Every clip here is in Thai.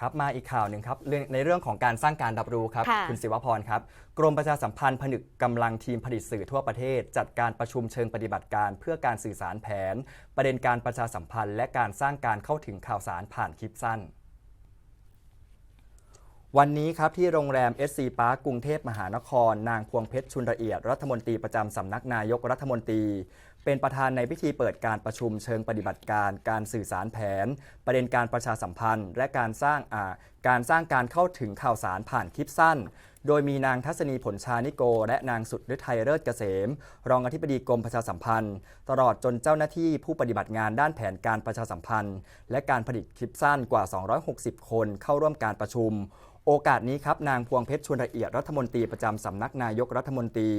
ครับมาอีกข่าวหนึ่งครับเรื่องในเรื่องของการสร้างการรับรู้ครับค่ะณศิวพรครับกรมประชาสัมพันธ์ผนึกกำลังทีมผลิตสื่อทั่วประเทศ จัดการประชุมเชิงปฏิบัติการ เพื่อการสื่อสารแผน ประเด็นการประชาสัมพันธ์ และการสร้างการเข้าถึงข่าวสารผ่านคลิปสั้น วันนี้ครับที่โรงแรม SC Park กรุงเทพมหานคร นางพวงเพชรชุนละเอียด รัฐมนตรีประจำสำนักนายกรัฐมนตรีเป็นประธานในพิธีเปิดการประชุมเชิงปฏิบัติการการสื่อสารแผน ประเด็นการประชาสัมพันธ์ และการสร้างการสร้างการเข้าถึงข่าวสารผ่านคลิปสั้น โดยมีนางทัศนีผลชานิโก และนางสุดฤทัยเลิศเกษม รองอธิบดีกรมประชาสัมพันธ์ ตลอดจนเจ้าหน้าที่ผู้ปฏิบัติงานด้านแผนการประชาสัมพันธ์ และการผลิตคลิปสั้นกว่า 260 คนเข้าร่วมการประชุมโอกาสนี้ครับนางพวงเพชรชวนละเอียดรัฐมนตรีประจำสำนักนายกรัฐมนตรี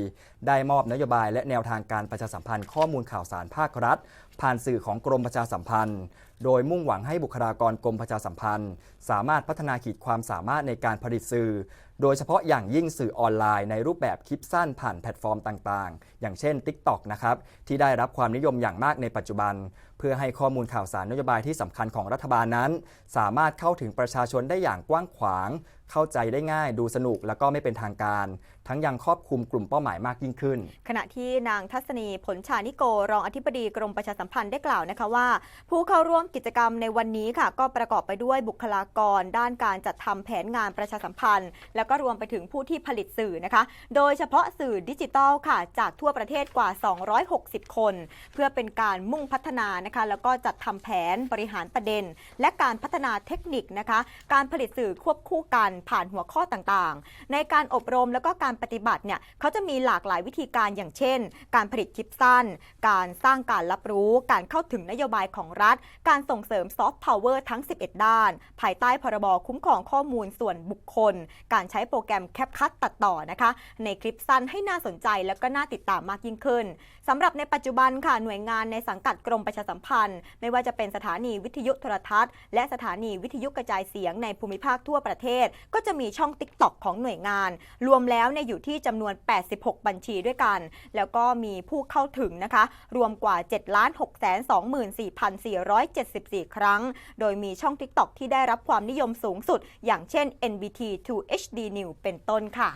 ได้มอบนโยบายและแนวทางการประชาสัมพันธ์ข้อมูลข่าวสารภาครัฐ ผ่านสื่อของกรมประชาสัมพันธ์ โดยมุ่งหวังให้บุคลากรกรมประชาสัมพันธ์ สามารถพัฒนาขีดความสามารถในการผลิตสื่อ โดยเฉพาะอย่างยิ่งสื่อออนไลน์ในรูปแบบคลิปสั้นผ่านแพลตฟอร์มต่างๆ อย่างเช่น TikTok นะครับที่ได้รับความนิยมอย่างมากในปัจจุบัน เพื่อให้ข้อมูลข่าวสารนโยบายที่สำคัญของรัฐบาลนั้น สามารถเข้าถึงประชาชนได้อย่างกว้างขวาง เข้าใจได้ง่าย ดูสนุกและก็ไม่เป็นทางการ ทั้งยังครอบคลุมกลุ่มเป้าหมายมากยิ่งขึ้น ขณะที่นางทัศนีผลชานิโกรองอธิบดีกรมประชาสัมพันธ์ได้กล่าวนะคะว่า ผู้เข้าร่วมกิจกรรมในวันนี้ค่ะ ก็ประกอบไปด้วยบุคลากร ด้านการจัดทำแผนงานประชาสัมพันธ์ แล้วก็รวมไปถึงผู้ที่ผลิตสื่อนะคะ โดยเฉพาะสื่อดิจิทัลค่ะ จากทั่วประเทศกว่า 260 คน เพื่อเป็นการมุ่งพัฒนานะคะ แล้วก็จัดทำแผนบริหารประเด็น และการพัฒนาเทคนิคนะคะ การผลิตสื่อควบคู่กันผ่านหัวข้อต่างๆ ในการอบรมแล้วก็การปฏิบัติเนี่ยเขาจะมีหลากหลายวิธีการอย่างเช่น การผลิตคลิปสั้น การสร้างการรับรู้ การเข้าถึงนโยบายของรัฐ การส่งเสริมซอฟต์พาวเวอร์ทั้ง 11 ด้าน ภายใต้พรบคุ้มครองข้อมูลส่วนบุคคล การใช้โปรแกรมแคปคัตตัดต่อนะคะ ในคลิปสั้นให้น่าสนใจแล้วก็น่าติดตามมากยิ่งขึ้นสำหรับในปัจจุบันค่ะหน่วยงานในสังกัดกรมประชาสัมพันธ์ ไม่ว่าจะเป็นสถานีวิทยุโทรทัศน์ และสถานีวิทยุกระจายเสียงในภูมิภาคทั่วประเทศ ก็จะมีช่อง TikTok ของหน่วยงาน รวมแล้วเนี่ยอยู่ที่จำนวน 86 บัญชีด้วยกัน แล้วก็มีผู้เข้าถึงนะคะ รวมกว่า 7 6 2 4 4 7 4 ครั้ง โดยมีช่อง TikTok ที่ได้รับความนิยมสูงสุด อย่างเช่น NBT 2 HD New เป็นต้นค่ะ